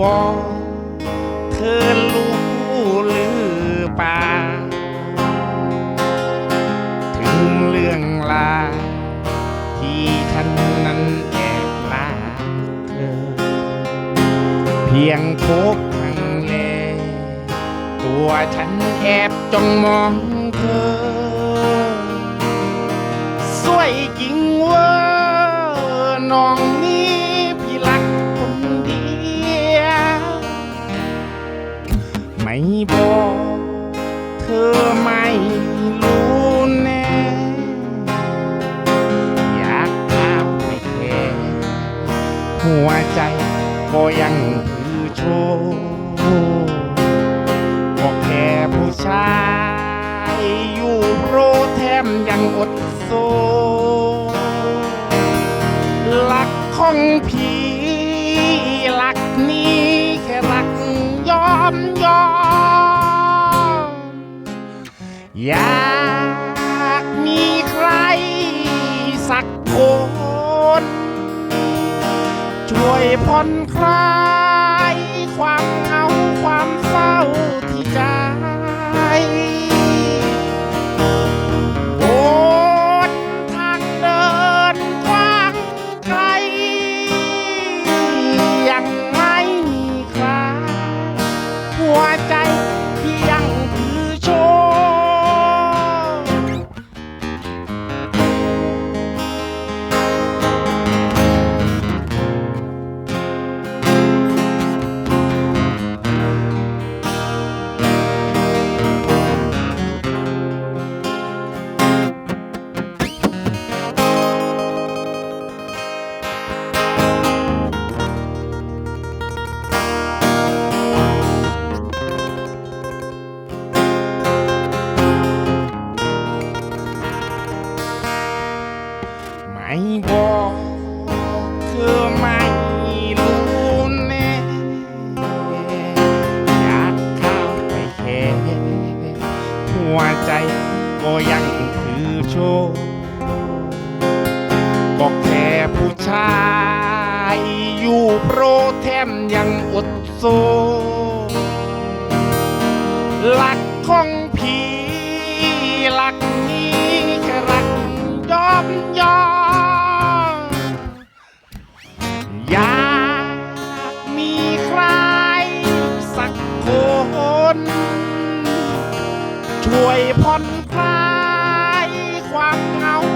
บอกเธอรู้หรือเปล่าถึงเรื่องราวที่ฉันนั้นแอบลาเธอ เพียงพบครั้งแรกตัวฉันแอบจ้องมองเธอ สวยจริงเว่าน้อง ไม่บอกเธอไม่รู้แน่ อยากถามให้แค่หัวใจก็ยังคือโชว์ก็แค่ผู้ชายอยู่โรแทมยังอดโซรักของพี่รักนี้แค่รักยอมยอม อยากมีใครสักคน ช่วยผ่อนคลายความเหงาความเศร้าที่ใจ ยังคือโชว์ก็แค่ผู้ชายอยู่โปรแทมยังอดโซหลักของผีหลักนี้หลักยอมยอมอยากมีใครสักคน ช่วยผ่อนคลาย pau, pau.